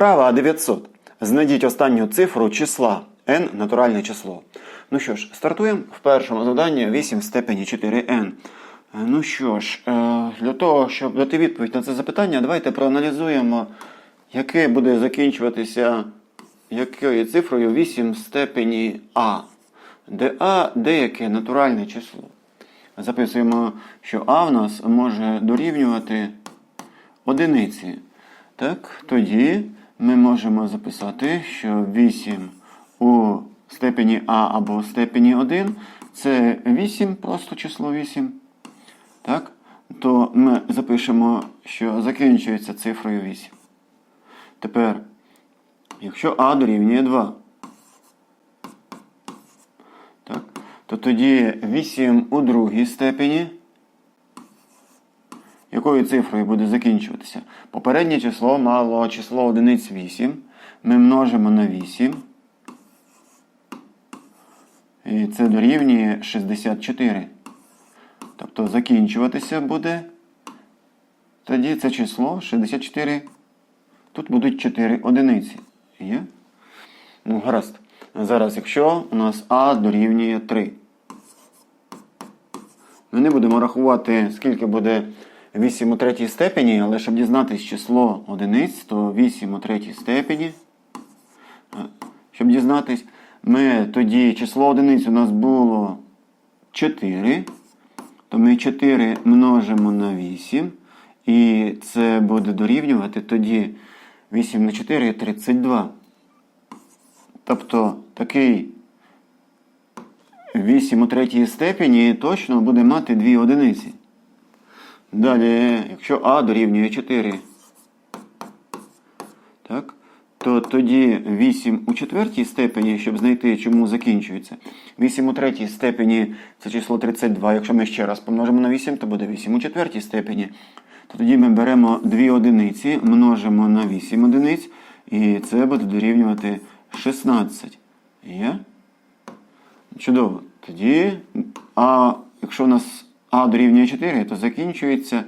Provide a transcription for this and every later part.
Вправа 900. Знайдіть останню цифру числа n натуральне число. Ну що ж, стартуємо в першому завданні 8 в степені 4n. Е, Ну що ж, е, для того, щоб дати відповідь на це запитання, давайте проаналізуємо, яке буде закінчуватися якою цифрою 8 в степені а, де а деяке натуральне число. Записуємо, що а в нас може дорівнювати одиниці. Так, тоді ми можемо записати, що 8 у степені А або у степені 1 це 8, просто число 8. Так? То ми запишемо, що закінчується цифрою 8. Тепер, якщо А дорівнює 2, так, то тоді 8 у другій степені якою цифрою буде закінчуватися? Попереднє число мало число одиниць 8. Ми множимо на 8. І це дорівнює 64. Тобто закінчуватися буде. Тоді це число 64. Тут будуть 4 одиниці. Є? Ну, гаразд. Зараз, якщо у нас А дорівнює 3. Ми не будемо рахувати, скільки буде 8 у третій степені, але щоб дізнатися число одиниць, то 8 у третій степені. Е, Щоб дізнатись, ми тоді число одиниць у нас було 4. То ми 4 множимо на 8. І це буде дорівнювати тоді 8 на 4 32. Тобто такий 8 у третій степені точно буде мати 2 одиниці. Далі, якщо А дорівнює 4, так, то тоді 8 у четвертій степені, щоб знайти, чому закінчується. 8 у третій степені це число 32. Якщо ми ще раз помножимо на 8, то буде 8 у четвертій степені. То тоді ми беремо 2 одиниці, множимо на 8 одиниць, і це буде дорівнювати 16. Є? Чудово. Тоді, а якщо у нас А дорівнює 4, то закінчується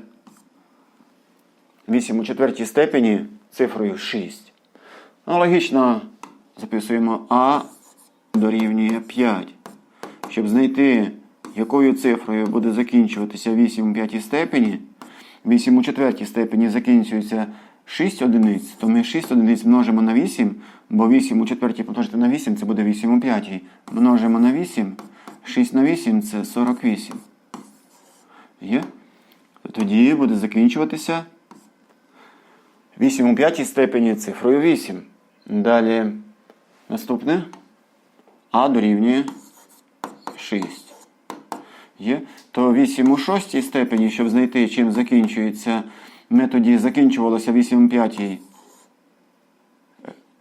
8 у четвертій степені цифрою 6. Аналогічно записуємо А дорівнює 5. Щоб знайти, якою цифрою буде закінчуватися 8 у п'ятій степені, 8 у четвертій степені закінчується 6 одиниць, то ми 6 одиниць множимо на 8, бо 8 у четвертій помножити на 8 це буде 8 у п'ятій. Множимо на 8, 6 на 8 це 48. Є? Тоді буде закінчуватися 8 у п'ятій степені цифрою 8. Далі наступне А дорівнює 6. Є? То 8 у шостій степені, щоб знайти, чим закінчується, ми тоді закінчувалося 8 у п'ятій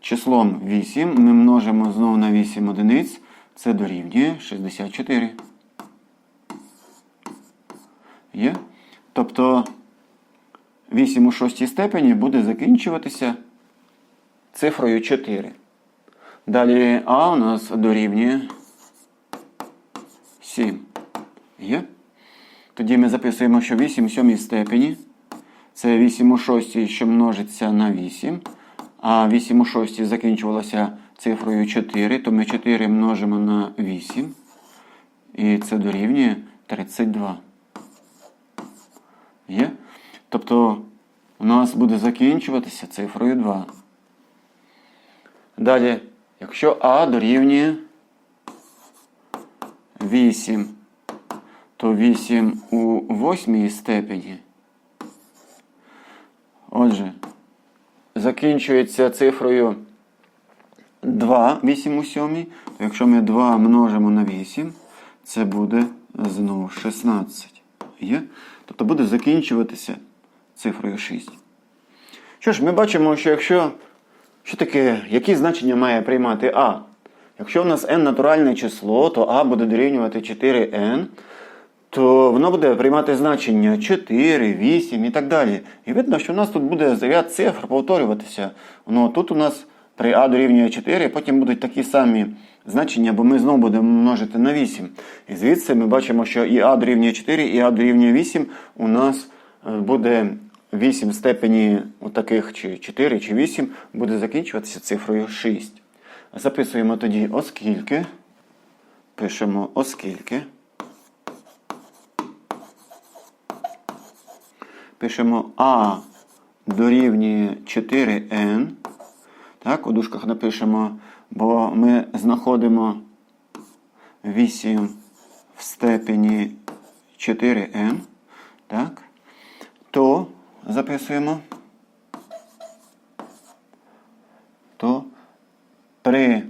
числом 8. Ми множимо знову на 8 одиниць. Це дорівнює 64. Є? Тобто 8 у шостій степені буде закінчуватися цифрою 4. Далі А у нас дорівнює 7. Є? Тоді ми записуємо, що 8 у сьомій степені. Це 8 у шостій, що множиться на 8. А 8 у шостій закінчувалося цифрою 4, то ми 4 множимо на 8. І це дорівнює 32. Є? Тобто у нас буде закінчуватися цифрою 2. Далі, якщо А дорівнює 8, то 8 у восьмій степені. Отже, закінчується цифрою 2, 8 у сьомій. То якщо ми 2 множимо на 8, це буде знову 16. Є? Тобто буде закінчуватися цифрою 6. Що ж, ми бачимо, що якщо що таке, які значення має приймати А? Якщо в нас n натуральне число, то А буде дорівнювати 4n, то воно буде приймати значення 4, 8 і так далі. І видно, що у нас тут буде ряд цифр повторюватися. Ну, тут у нас при А дорівнює 4, потім будуть такі самі значення, бо ми знову будемо множити на 8. І звідси ми бачимо, що і А дорівнює 4, і А дорівнює 8 у нас е, буде 8 в степені таких чи 4 чи 8 буде закінчуватися цифрою 6. Записуємо тоді оскільки. Пишемо оскільки. Пишемо А дорівнює 4n. Так, у дужках напишемо, бо ми знаходимо 8 в степені 4n. Так. То записуємо. То при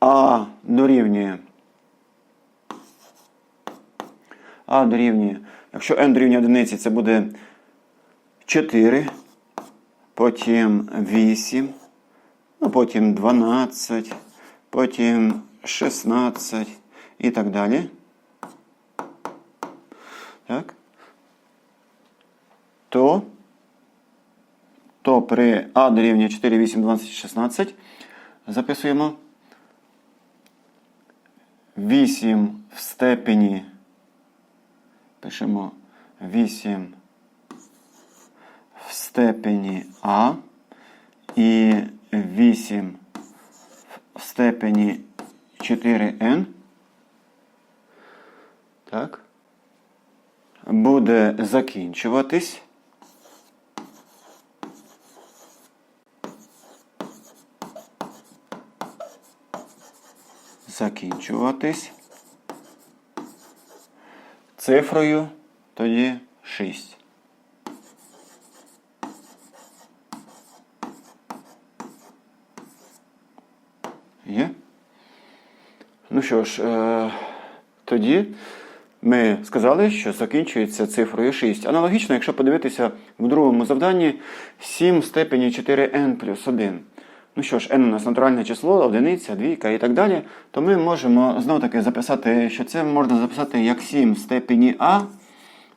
А дорівнює. А дорівнює. Якщо n дорівнює одиниці, це буде 4, потім 8, ну, потім 12, потім 16 і так далі. Так. То, то при А дорівнює 4, 8, 12, 16 записуємо 8 в степені. Пишемо 8 в степені А і 8 в степені 4n. Так. Буде закінчуватись. Закінчуватись цифрою тоді 6. Є? Ну що ж, е, тоді ми сказали, що закінчується цифрою 6. Аналогічно, якщо подивитися в другому завданні 7 в степені 4n плюс 1. Ну що ж, n у нас натуральне число, одиниця, двійка і так далі, то ми можемо знову таки записати, що це можна записати як 7 в степені А.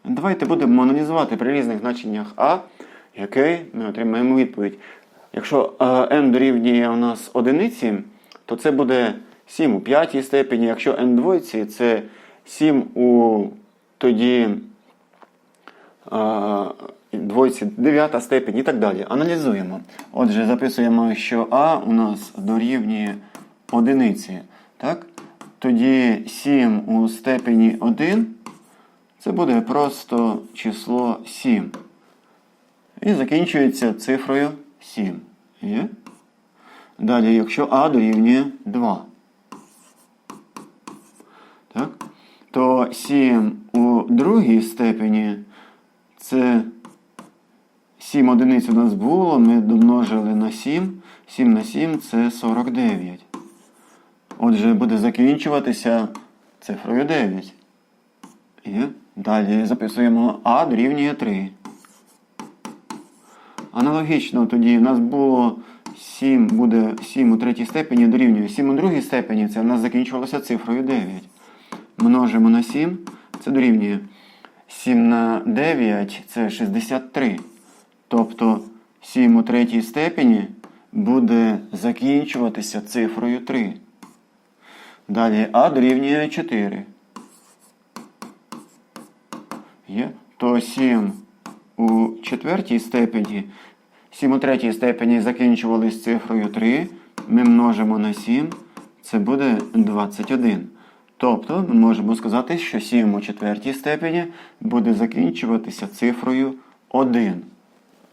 Давайте будемо аналізувати при різних значеннях А, який ми отримаємо відповідь. Якщо е, n дорівнює у нас одиниці, то це буде 7 у п'ятій степені. Якщо n двойці, це 7 у тоді е, двойці 9 степень і так далі. Аналізуємо. Отже, записуємо, що А у нас дорівнює одиниці. Так? Тоді 7 у степені 1 це буде просто число 7. І закінчується цифрою 7. Є? Далі, якщо А дорівнює 2, так? то 7 у другій степені це 7 одиниць у нас було, ми домножили на 7. 7 на 7 це 49. Отже, буде закінчуватися цифрою 9. І далі записуємо А дорівнює 3. Аналогічно тоді у нас було 7 буде 7 у третій степені дорівнює 7 у другій степені, це у нас закінчувалося цифрою 9. Множимо на 7, це дорівнює 7 на 9 це 63. Тобто 7 у третій степені буде закінчуватися цифрою 3. Далі А дорівнює 4. Є? То 7 у четвертій степені, 7 у третій степені закінчувались цифрою 3. Ми множимо на 7, це буде 21. Тобто ми можемо сказати, що 7 у четвертій степені буде закінчуватися цифрою 1.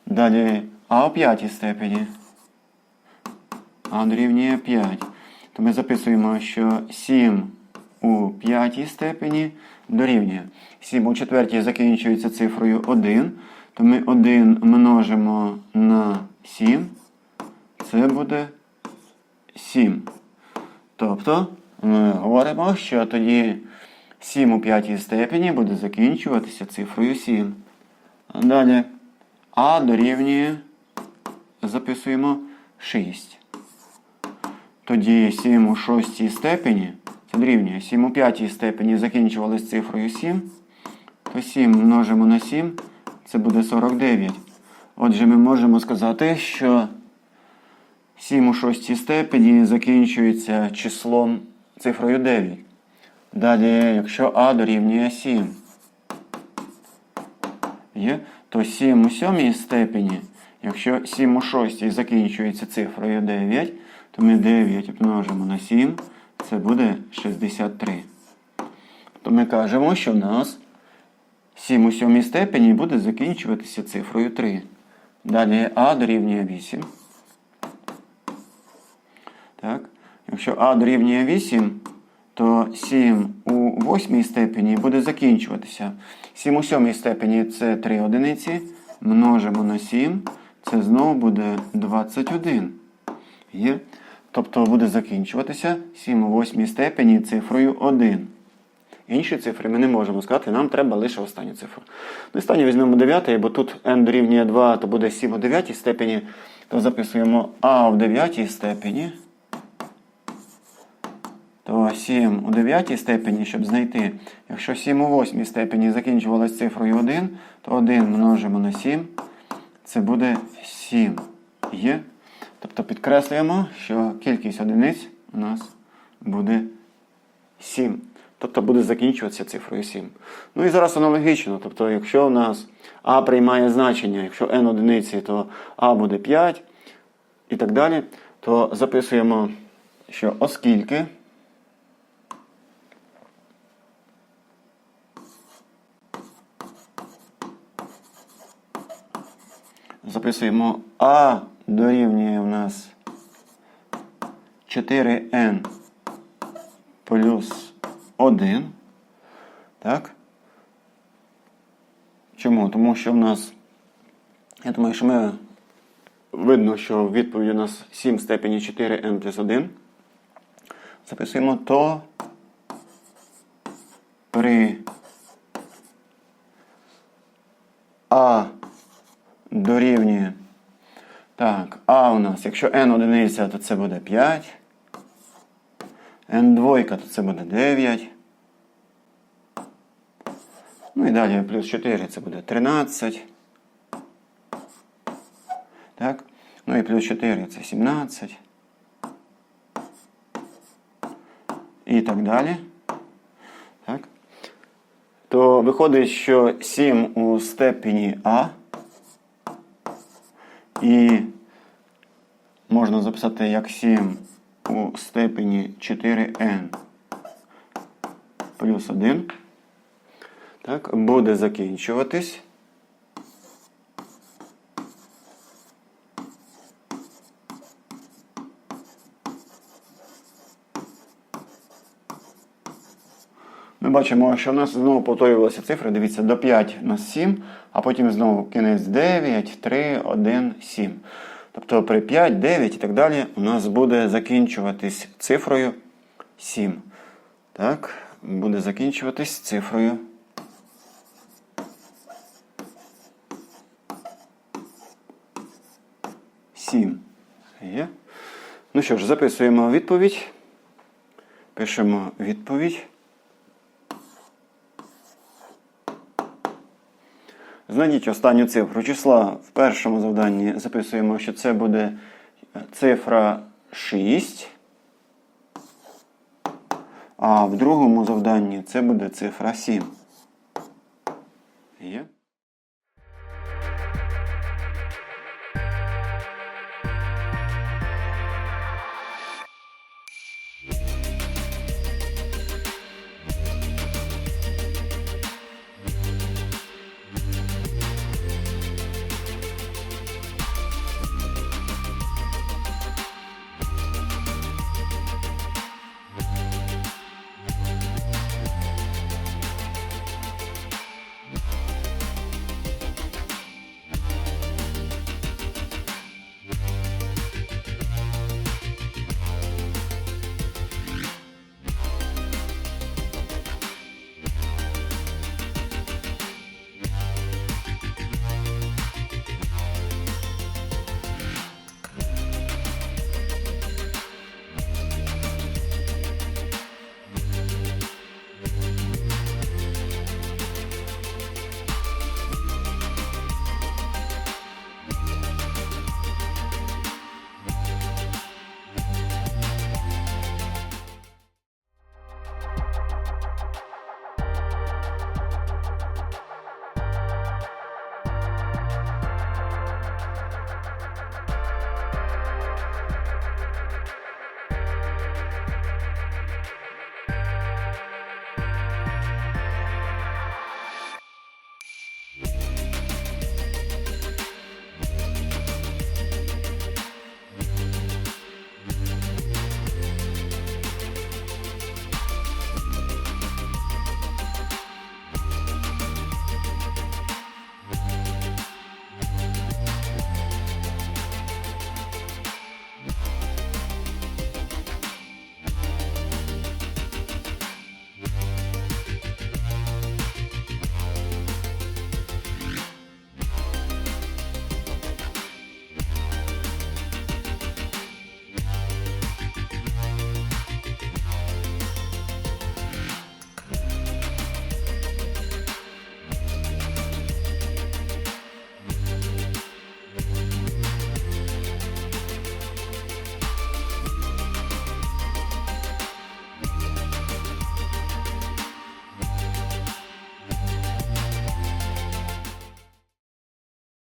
Далі А у п'ятій степені. А дорівнює 5. То ми записуємо, що 7 у п'ятій степені дорівнює. 7 у четвертій закінчується цифрою 1. То ми 1 множимо на 7. Це буде 7. Тобто ми говоримо, що тоді 7 у п'ятій степені буде закінчуватися цифрою 7. Далі А дорівнює, записуємо 6. Тоді 7 у шостій степені, це дорівнює 7 у п'ятій степені закінчувалось цифрою 7. То 7 множимо на 7, це буде 49. Отже, ми можемо сказати, що 7 у шостій степені закінчується числом цифрою 9. Далі, якщо А дорівнює 7, є, то 7 у сьомій степені, якщо 7 у шостій закінчується цифрою 9, то ми 9 множимо на 7, це буде 63. То ми кажемо, що в нас 7 у сьомій степені буде закінчуватися цифрою 3. Далі А дорівнює 8. Так. Якщо А дорівнює 8, то 7 у восьмій степені буде закінчуватися. 7 у сьомій степені це 3 одиниці. Множимо на 7. Це знову буде 21. Є. Тобто буде закінчуватися 7 у восьмій степені цифрою 1. Інші цифри ми не можемо сказати, нам треба лише останню цифру. Останню візьмемо 9, бо тут n дорівнює 2, то буде 7 у 9 степені, то записуємо А в 9 степені. То 7 у 9 степені, щоб знайти, якщо 7 у 8 степені закінчувалась цифрою 1, то 1 множимо на 7, це буде 7. Є. Тобто підкреслюємо, що кількість одиниць у нас буде 7. Тобто буде закінчуватися цифрою 7. Ну і зараз аналогічно. Тобто, якщо у нас А приймає значення, якщо n одиниці, то А буде 5 і так далі, то записуємо, що оскільки записуємо А дорівнює у нас 4n плюс 1. Так? Чому? Тому що в нас, я думаю, що ми видно, що відповідь у нас 7 в степені 4n плюс 1. Записуємо то при А дорівнює. Так, А у нас, якщо n одиниця, то це буде 5. n двойка, то це буде 9. Ну і далі плюс 4 це буде 13. Так. Ну і плюс 4 це 17. І так далі. Так. То виходить, що 7 у степені А. І можна записати як 7 у степені 4n плюс 1. Так, буде закінчуватись. Ми бачимо, що у нас знову повторювалися цифри. Дивіться, до 5 у нас 7, а потім знову кінець 9, 3, 1, 7. Тобто при 5, 9 і так далі у нас буде закінчуватись цифрою 7. Так, буде закінчуватись цифрою 7. Є. Ну що ж, записуємо відповідь. Пишемо відповідь. Знайдіть останню цифру числа. В першому завданні записуємо, що це буде цифра 6. А в другому завданні це буде цифра 7. Є?